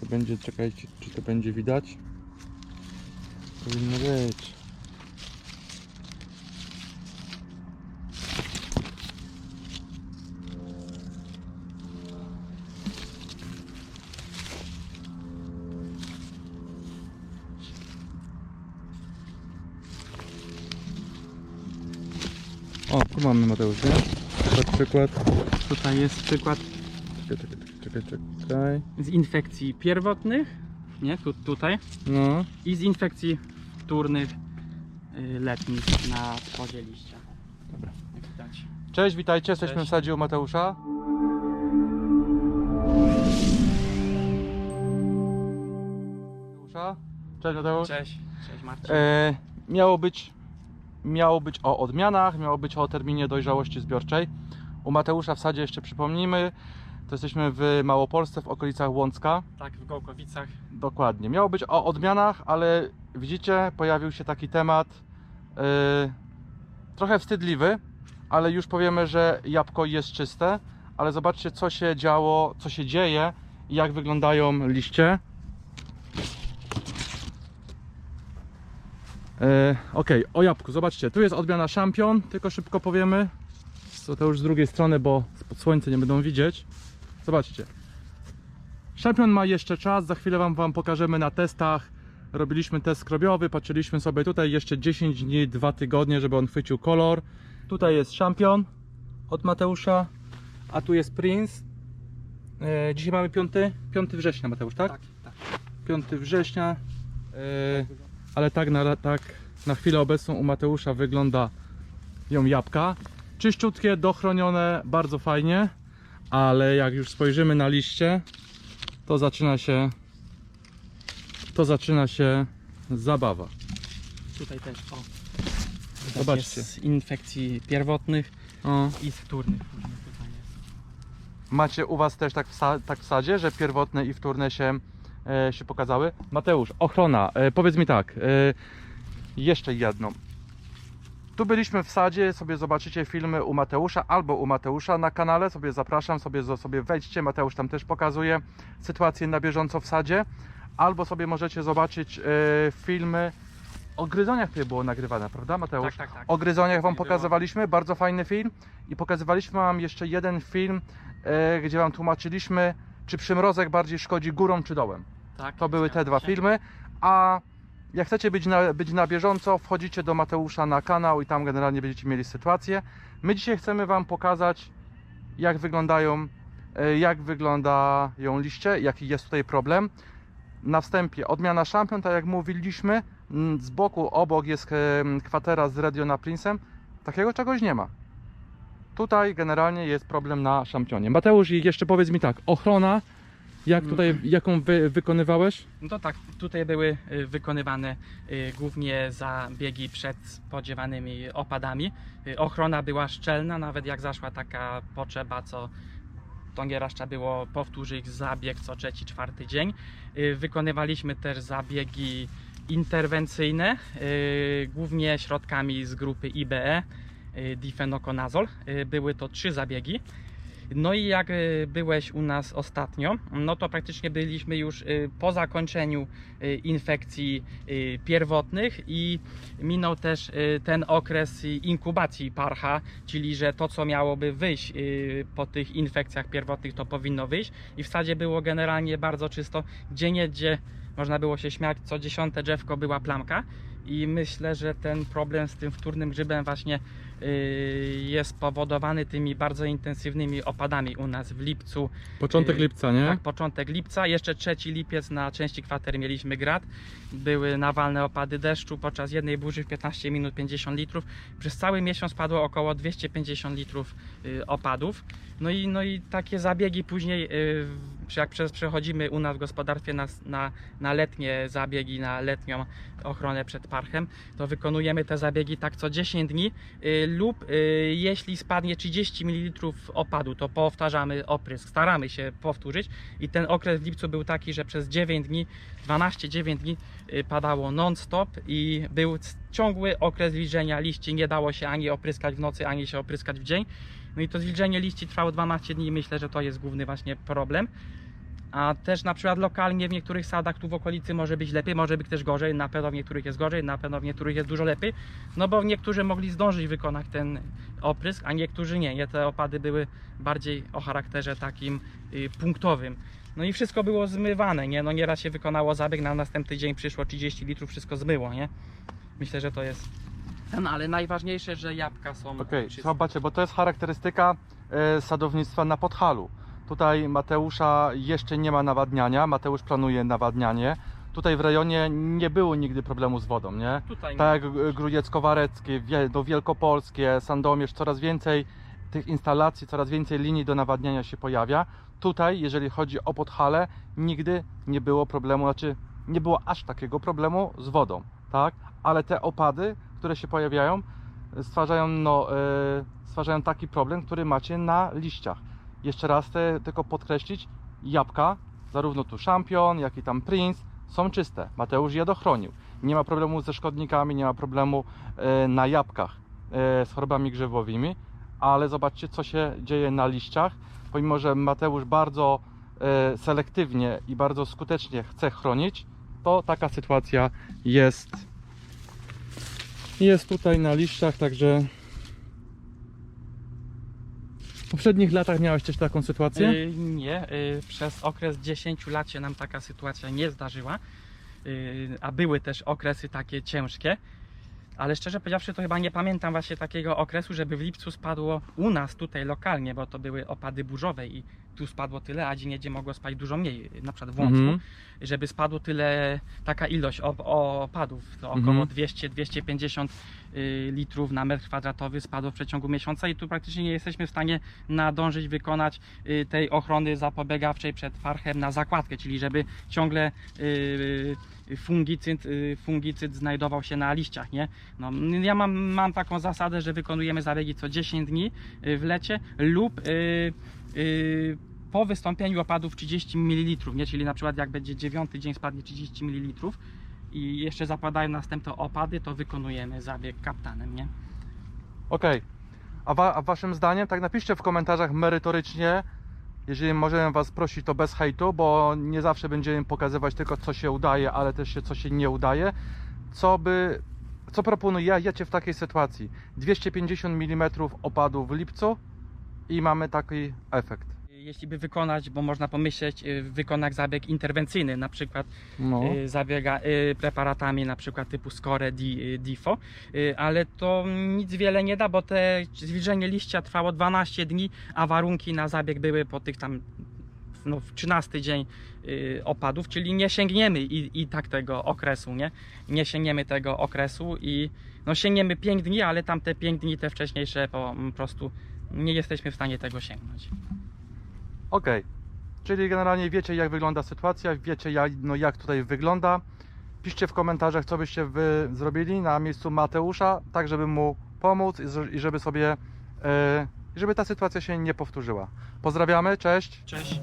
to będzie, czekajcie, czy to będzie widać? Powinno być. O, tu mamy Mateusz, nie? Przykład, przykład. Tutaj jest przykład Czekaj, czekaj, czekaj, czekaj. Z infekcji pierwotnych, nie? Tu, tutaj. No. I z infekcji wtórnych y, letnich na spodzie liścia. Dobra. Jak widać. Cześć, witajcie, jesteśmy Cześć. w sadzie u Mateusza. Mateusza. Cześć Mateusz. Cześć. Cześć Marcin. E, miało być miało być o odmianach, miało być o terminie dojrzałości zbiorczej. U Mateusza w sadzie jeszcze przypomnijmy, to jesteśmy w Małopolsce w okolicach Łącka. Tak, w Gołkowicach. Dokładnie. Miało być o odmianach, ale widzicie, pojawił się taki temat yy, trochę wstydliwy, ale już powiemy, że jabłko jest czyste. Ale zobaczcie, co się działo, co się dzieje i jak wyglądają liście. Yy, ok, o jabłku, zobaczcie, tu jest odmiana Champion, tylko szybko powiemy. Co to już z drugiej strony, bo spod słońca nie będą widzieć. Zobaczcie. Champion ma jeszcze czas, za chwilę wam, wam pokażemy na testach. Robiliśmy test skrobiowy, patrzyliśmy sobie tutaj jeszcze 10 dni, 2 tygodnie, żeby on chwycił kolor. Tutaj jest Champion od Mateusza, a tu jest Prince. E, dzisiaj mamy 5, 5 września, Mateusz, tak? Tak, tak. 5 września. E, ale tak na, tak na chwilę obecną u Mateusza wygląda ją jabłka. Czyściutkie, dochronione, bardzo fajnie, ale jak już spojrzymy na liście, to zaczyna się to zaczyna się zabawa. Tutaj też o. Zobaczcie. Z infekcji pierwotnych O. i wtórnych. Macie u Was też tak w, tak w sadzie, że pierwotne i wtórne się, e, się pokazały? Mateusz, ochrona, e, powiedz mi tak, e, jeszcze jedno. Tu byliśmy w sadzie, sobie zobaczycie filmy u Mateusza albo u Mateusza na kanale, sobie zapraszam, sobie, sobie wejdźcie, Mateusz tam też pokazuje sytuację na bieżąco w sadzie, albo sobie możecie zobaczyć e, filmy o gryzoniach, które było nagrywane, prawda Mateusz? Tak, tak, tak. O gryzoniach Wam pokazywaliśmy, bardzo fajny film. I pokazywaliśmy Wam jeszcze jeden film, e, gdzie Wam tłumaczyliśmy, czy przymrozek bardziej szkodzi górą czy dołem. tak To były te dwa filmy, a jak chcecie być na, być na bieżąco, wchodzicie do Mateusza na kanał i tam generalnie będziecie mieli sytuację. My dzisiaj chcemy Wam pokazać, jak wyglądają, e, jak wyglądają liście, jaki jest tutaj problem. Na wstępie odmiana szampion, tak jak mówiliśmy, z boku obok jest em, kwatera z Rediona Princem. Takiego czegoś nie ma. Tutaj generalnie jest problem na szampionie. Mateusz, jeszcze powiedz mi tak, ochrona, jak tutaj, jaką wy, wykonywałeś? No to tak, tutaj były y, wykonywane y, głównie zabiegi przed spodziewanymi opadami. Y, Ochrona była szczelna, nawet jak zaszła taka potrzeba, co Tongiera trzeba było powtórzyć zabieg co trzeci, czwarty dzień. Wykonywaliśmy też zabiegi interwencyjne, głównie środkami z grupy IBE, difenoconazol. Y, Były to trzy zabiegi. No i jak y, byłeś u nas ostatnio, no to praktycznie byliśmy już y, po zakończeniu y, infekcji pierwotnych i minął też ten okres inkubacji parcha, czyli że to co miałoby wyjść po tych infekcjach pierwotnych to powinno wyjść. I w sadzie było generalnie bardzo czysto, gdzie nie gdzie można było się śmiać, co dziesiąte drzewko była plamka i myślę, że ten problem z tym wtórnym grzybem właśnie y, jest spowodowany tymi bardzo intensywnymi opadami u nas w lipcu. Początek Y, lipca, nie? Tak, początek lipca. Jeszcze trzeci lipiec na części kwatery mieliśmy grad. Były nawalne opady deszczu. Podczas jednej burzy w 15 minut 50 litrów. Przez cały miesiąc padło około 250 litrów y, opadów. No i, no i takie zabiegi później, jak przechodzimy u nas w gospodarstwie na, na, na letnie zabiegi, na letnią ochronę przed to wykonujemy te zabiegi tak co 10 dni y, lub y, jeśli spadnie 30 ml opadu, to powtarzamy oprysk, staramy się powtórzyć i ten okres w lipcu był taki, że przez 9 dni, 12-9 dni y, padało non-stop i był ciągły okres wilżenia liści, nie dało się ani opryskać w nocy, ani się opryskać w dzień. No i to zwilżenie liści trwało 12 dni i myślę, że to jest główny właśnie problem. A też na przykład lokalnie w niektórych sadach tu w okolicy może być lepiej, może być też gorzej. Na pewno w niektórych jest gorzej, na pewno w niektórych jest dużo lepiej. No bo niektórzy mogli zdążyć wykonać ten oprysk, a niektórzy nie. nie te opady były bardziej o charakterze takim y, punktowym. No i wszystko było zmywane, nie? No nieraz się wykonało zabieg, na następny dzień przyszło 30 litrów, wszystko zmyło, nie? Myślę, że to jest ten, ale najważniejsze, że jabłka są Okej, czyste. zobaczcie, bo to jest charakterystyka e, sadownictwa na Podhalu. Tutaj Mateusza jeszcze nie ma nawadniania, Mateusz planuje nawadnianie. Tutaj w rejonie nie było nigdy problemu z wodą, nie? Tutaj Tak jak e, Grudziecko-Wareckie, Wie- do Wielkopolskie, Sandomierz, coraz więcej tych instalacji, coraz więcej linii do nawadniania się pojawia. Tutaj, jeżeli chodzi o Podhale, nigdy nie było problemu, znaczy nie było aż takiego problemu z wodą, tak? Ale te opady, które się pojawiają, stwarzają, no, e, stwarzają taki problem, który macie na liściach. Jeszcze raz tylko podkreślić, jabłka, zarówno tu Champion, jak i tam Prince, są czyste. Mateusz je dochronił. Nie ma problemu ze szkodnikami, nie ma problemu e, na jabłkach e, z chorobami grzybowymi, ale zobaczcie, co się dzieje na liściach. Pomimo, że Mateusz bardzo e, selektywnie i bardzo skutecznie chce chronić, to taka sytuacja jest jest tutaj na liściach, także w poprzednich latach miałeś też taką sytuację? Y, nie, y, przez okres 10 lat się nam taka sytuacja nie zdarzyła, y, a były też okresy takie ciężkie. Ale szczerze powiedziawszy, to chyba nie pamiętam właśnie takiego okresu, żeby w lipcu spadło u nas tutaj lokalnie, bo to były opady burzowe i tu spadło tyle, a gdzie niedzie mogło spać dużo mniej, na przykład w Łącku, Mhm. żeby spadło tyle, taka ilość op- opadów, to około Mhm. 200-250 y, litrów na metr kwadratowy spadło w przeciągu miesiąca i tu praktycznie nie jesteśmy w stanie nadążyć wykonać y, tej ochrony zapobiegawczej przed farchem na zakładkę, czyli żeby ciągle fungicyd, y, fungicyd znajdował się na liściach, nie? No, ja mam, mam taką zasadę, że wykonujemy zabiegi co 10 dni w lecie lub po wystąpieniu opadów 30 ml, nie? czyli na przykład jak będzie dziewiąty dzień spadnie 30 ml i jeszcze zapadają następne opady, to wykonujemy zabieg kaptanem, nie? Okej. A, wa- a waszym zdaniem, tak napiszcie w komentarzach merytorycznie, jeżeli możemy was prosić, to bez hejtu, bo nie zawsze będziemy pokazywać tylko co się udaje, ale też się, co się nie udaje. Co by, co proponujecie w takiej sytuacji? 250 mm opadu w lipcu i mamy taki efekt. Jeśli by wykonać, bo można pomyśleć, y, wykonać zabieg interwencyjny, na przykład No. y, zabiega y, preparatami na przykład typu Score, Di, Difo, ale to nic wiele nie da, bo te zwilżenie liścia trwało 12 dni, a warunki na zabieg były po tych tam no, w 13 dzień opadów, czyli nie sięgniemy i, i tak tego okresu, nie? Nie sięgniemy tego okresu i no sięgniemy 5 dni, ale tamte 5 dni te wcześniejsze po, po prostu nie jesteśmy w stanie tego sięgnąć. Okej. Czyli generalnie wiecie jak wygląda sytuacja, wiecie jak, no, jak tutaj wygląda. Piszcie w komentarzach, co byście wy zrobili na miejscu Mateusza, tak żeby mu pomóc i żeby sobie, e, żeby ta sytuacja się nie powtórzyła. Pozdrawiamy, cześć. Cześć.